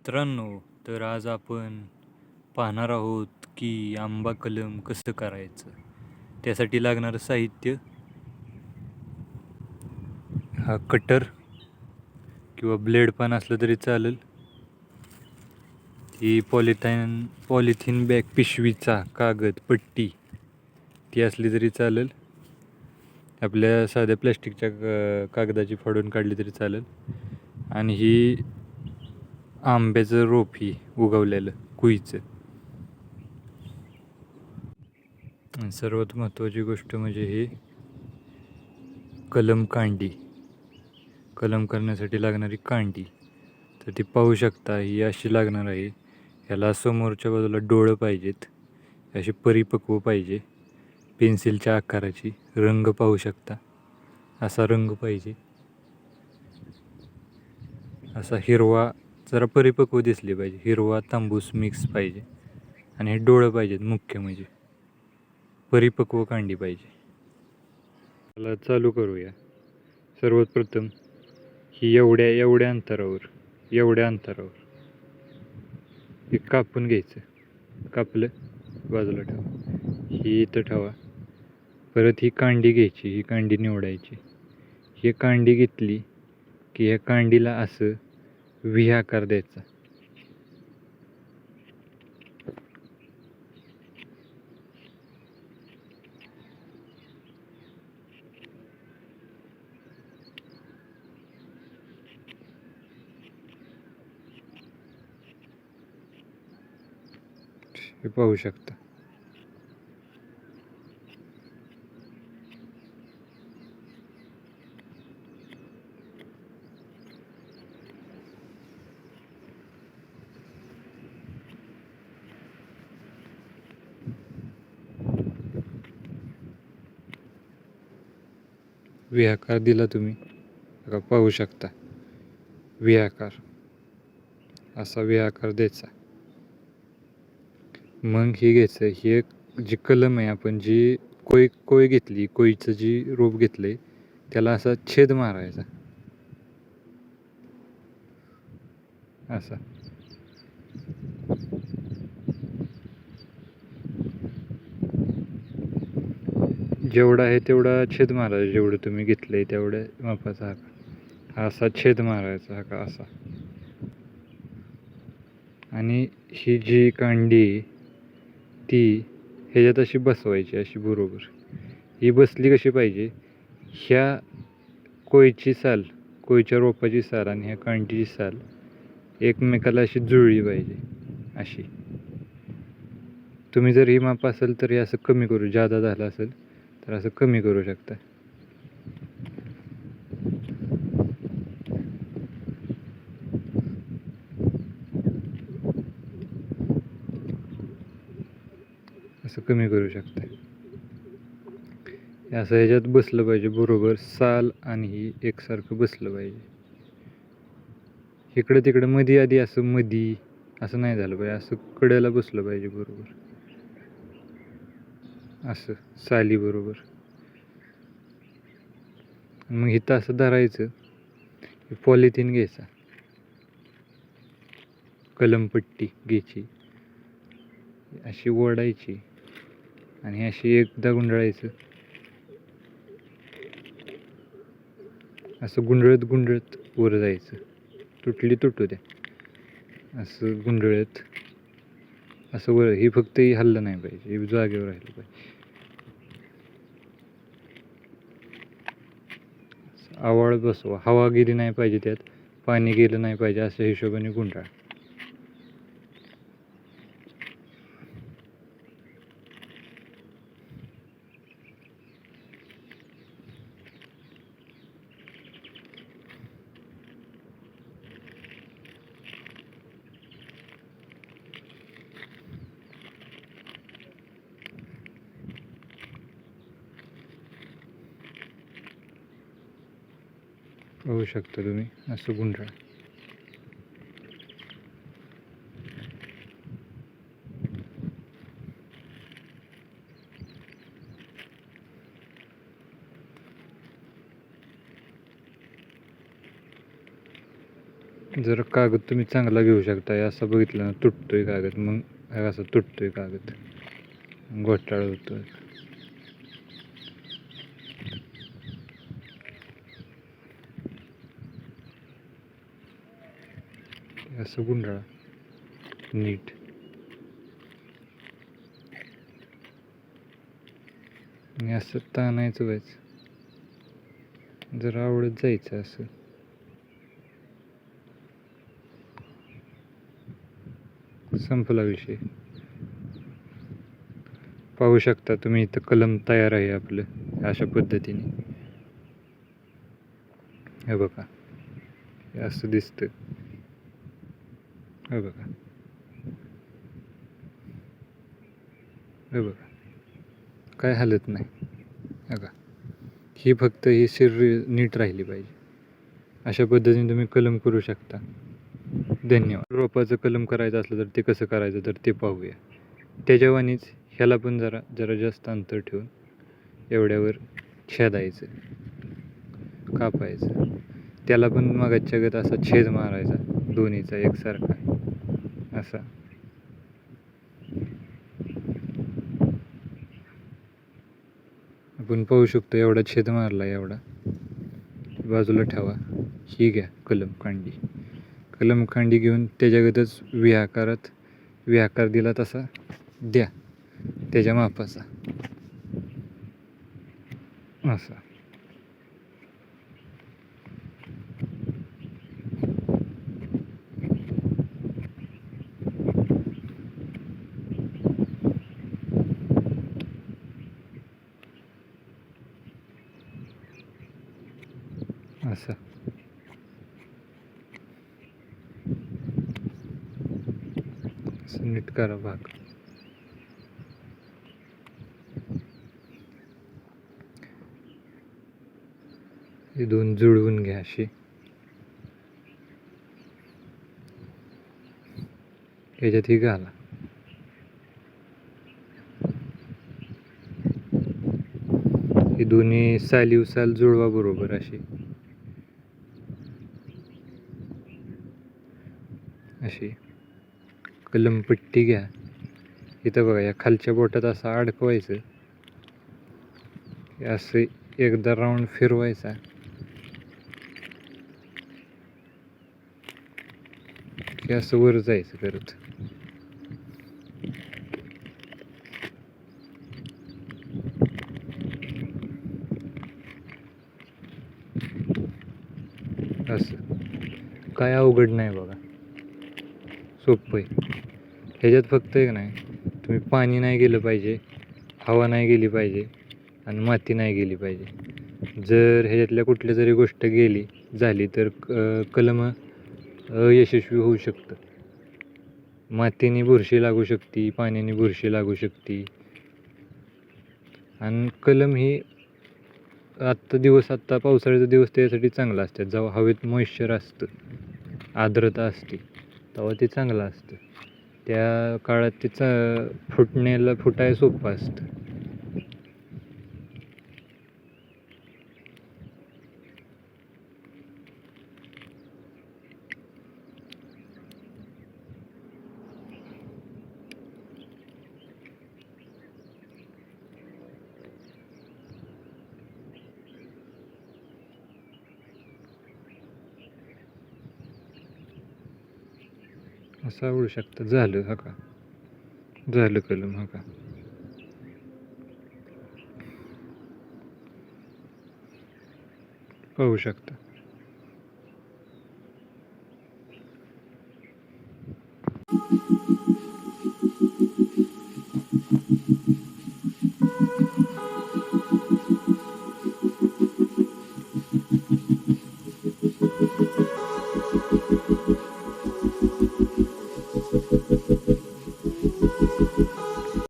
मित्रांनो तर आज आपण पाहणार आहोत की आंबा कलम कसं करायचं? त्यासाठी लागणारं साहित्य. हा कटर किंवा ब्लेड पण असलं तरी चालेल. ही पॉलिथाईन पॉलिथिन बॅग पिशवीचा कागद पट्टी ती असली तरी चालेल. आपल्या साध्या प्लॅस्टिकच्या कागदाची फाडून काढली तरी चालेल. आणि ही आंब्याचं रोप ही उगवलेलं कुईचं. सर्वात महत्त्वाची गोष्ट म्हणजे ही कलम कांडी. कलम करण्यासाठी लागणारी कांडी. तर ती पाहू शकता ही अशी लागणार आहे ह्याला समोरच्या बाजूला डोळं पाहिजेत अशी परिपक्व पाहिजे. पेन्सिलच्या आकाराची रंग पाहू शकता असा रंग पाहिजे. असा हिरवा जरा परिपक्व दिसली पाहिजे. हिरवा तांबूस मिक्स पाहिजे. आणि हे डोळं पाहिजेत मुख्य म्हणजे. परिपक्व कांडी पाहिजे. त्याला चालू करूया. सर्वात प्रथम ही एवढ्या एवढ्या अंतरावर एवढ्या अंतरावर. हे कापून घ्यायचं. कापलं बाजूला ठेवा. ही इथं ठेवा. परत ही कांडी घ्यायची ही कांडी निवडायची. ही कांडी घेतली की ह्या कांडीला असं विहा कर द्यायचा. हे पाहू शकता. व्ही आकार दिला तुम्ही. बघा पाहू शकता. व्ही आकार असा व्ही आकार द्यायचा. मग हे घ्यायचं. ही एक जी कलम आहे आपण जी कोय कोय घेतली कोयीचं जी रोप घेतलंय त्याला असा छेद मारायचा. असा. जेवढा आहे तेवढा छेद मारायचा जेवढं तुम्ही घेतलं आहे तेवढ्या मापाचा आकार हा असा छेद मारायचा हा का असा. आणि ही जी कांडी ती ह्याच्यात अशी बसवायची अशी बरोबर. ही बसली कशी पाहिजे? ह्या कोयची साल कोयच्या रोपाची साल आणि ह्या कांडीची साल एकमेकाला अशी जुळली पाहिजे अशी. तुम्ही जर ही माप असेल तर हे असं कमी करू जादा झालं असेल तर असं कमी करू शकता. असं कमी करू शकता. असं ह्याच्यात बसलं पाहिजे बरोबर साल आणि ही एकसारखं बसलं पाहिजे. इकडं तिकडं मधी आधी असं मधी असं नाही झालं पाहिजे असं कड्याला बसलं पाहिजे बरोबर. असं साली बरोबर मग इथं असं धरायचं पॉलिथिन घ्यायचा. कलमपट्टी घ्यायची. अशी ओढायची आणि अशी एकदा गुंडाळायचं. असं गुंडळत गुंडळत वर जायचं. तुटली तुटू द्या. असं गुंडळत असं वर हे फक्त हे हल्लं नाही पाहिजे हे जागेवर राहिलं पाहिजे. आवळ बसवा. हवा गेली नाही पाहिजे त्यात. पाणी गेलं नाही पाहिजे अशा हिशोबाने गुंडाळ. पाहू शकता तुम्ही असं गुंडाळ. जर कागद तुम्ही चांगला घेऊ शकता हे असं बघितलं ना तुटतोय कागद मग असा तुटतोय कागद. घोटाळा होतोय. असं गुंडाळा. नीट. आणि असं ताणायचं व्हायचं जर आवडत जायचं असं. संपला विषय. पाहू शकता तुम्ही इथं कलम तयार आहे आपलं अशा पद्धतीने. हे बघा. असं दिसतं. हे बघा. हे बघा. काय हालत नाही. बघा. ही फक्त ही शरीर नीट राहिली पाहिजे. अशा पद्धतीने तुम्ही कलम करू शकता. धन्यवाद. रोपाचं कलम करायचं असलं तर ते कसं करायचं तर ते पाहूया. त्याच्यावानीच ह्याला पण जरा जरा जास्त अंतर ठेवून एवढ्यावर छेदायचं. कापायचं. त्याला पण मगाच्या गत असा छेद मारायचा दोन्हीचा एकसारखा. असा. आपण पाहू शकतो एवढा छेद मारला एवढा. बाजूला ठेवा. ही घ्या कलम कांडी. कलम कांडी घेऊन त्याच्यागतच व्ही आकारात आकार दिला तसा द्या. त्याच्या मापाचा. असा. असं. नीट करा भाग. हे दोन जुळवून घ्या अशी. याच्यात ही घाला. हे दोन्ही साली उसाल जुळवा बरोबर अशी. अशी. कलमपट्टी घ्या. इथं बघा या खालच्या बोटात असं अडकवायचं. हे असं एकदा राऊंड फिरवायचा. की असं वर जायचं करत असं. काय अवघड नाही बघा. सोपं आहे ह्याच्यात फक्त एक नाही तुम्ही पाणी नाही गेलं पाहिजे हवा नाही गेली पाहिजे आणि माती नाही गेली पाहिजे. जर ह्याच्यातल्या कुठल्या जरी गोष्ट गेली झाली तर क कलम अयशस्वी होऊ शकतं. मातीने बुरशी लागू शकते पाण्याने बुरशी लागू शकते. आणि कलम ही आत्ता दिवस आत्ता पावसाळ्याचा दिवस त्यासाठी चांगला असतात. जेव्हा हवेत मॉइश्चर असतं आर्द्रता असते. तेव्हा ते चांगलं असतं. त्या काळात ते फुटण्याला फुटाय सोपं असतं. असं आवडू शकतं. झालं हा का? झालं कलम हा का? पाहू शकता.